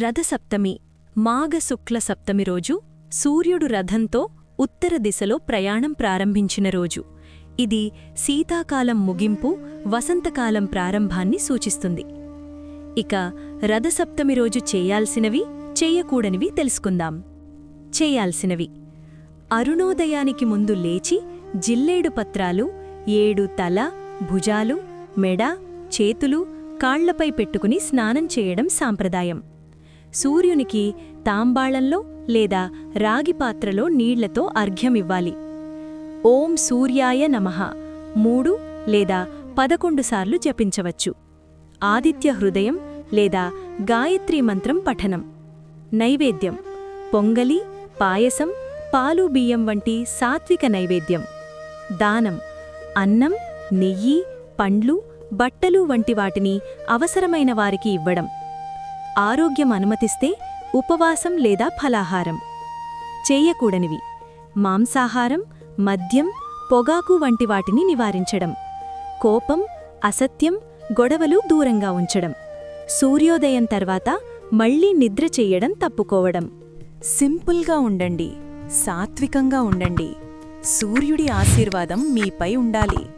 రథసప్తమి మాఘశుక్ల సప్తమి రోజు సూర్యుడు రథంతో ఉత్తర దిశలో ప్రయాణం ప్రారంభించిన రోజు. ఇది శీతాకాలం ముగింపు వసంతకాలం ప్రారంభాన్ని సూచిస్తుంది. ఇక రథసప్తమి రోజు చేయాల్సినవి చేయకూడనివి తెలుసుకుందాం. చేయాల్సినవి. అరుణోదయానికి ముందు లేచి జిల్లేడు పత్రాలు ఏడు తల భుజాలు మెడ చేతులు కాళ్ళపై పెట్టుకుని స్నానం చేయడం సాంప్రదాయం. సూర్యునికి తాంబాళంలో లేదా రాగి పాత్రలో నీళ్ళతో అర్ఘ్యమివ్వాలి. ఓం సూర్యాయ నమః. మూడు లేదా పదకొండు సార్లు జపించవచ్చు. ఆదిత్య హృదయం లేదా గాయత్రీ మంత్రం పఠనం. నైవేద్యం. పొంగలి పాయసం పాలు బియ్యం వంటి సాత్విక నైవేద్యం. దానం. అన్నం నెయ్యి పండ్లు బట్టలు వంటి వాటిని అవసరమైన వారికి ఇవ్వడం. ఆరోగ్యం అనుమతిస్తే ఉపవాసం లేదా ఫలాహారం. చేయకూడనివి. మాంసాహారం మద్యం పొగాకు వంటి వాటిని నివారించడం. కోపం అసత్యం గొడవలు దూరంగా ఉంచడం. సూర్యోదయం తర్వాత మళ్ళీ నిద్ర చెయ్యడం తప్పుకోవడం. సింపుల్గా ఉండండి. సాత్వికంగా ఉండండి. సూర్యుడి ఆశీర్వాదం మీపై ఉండాలి.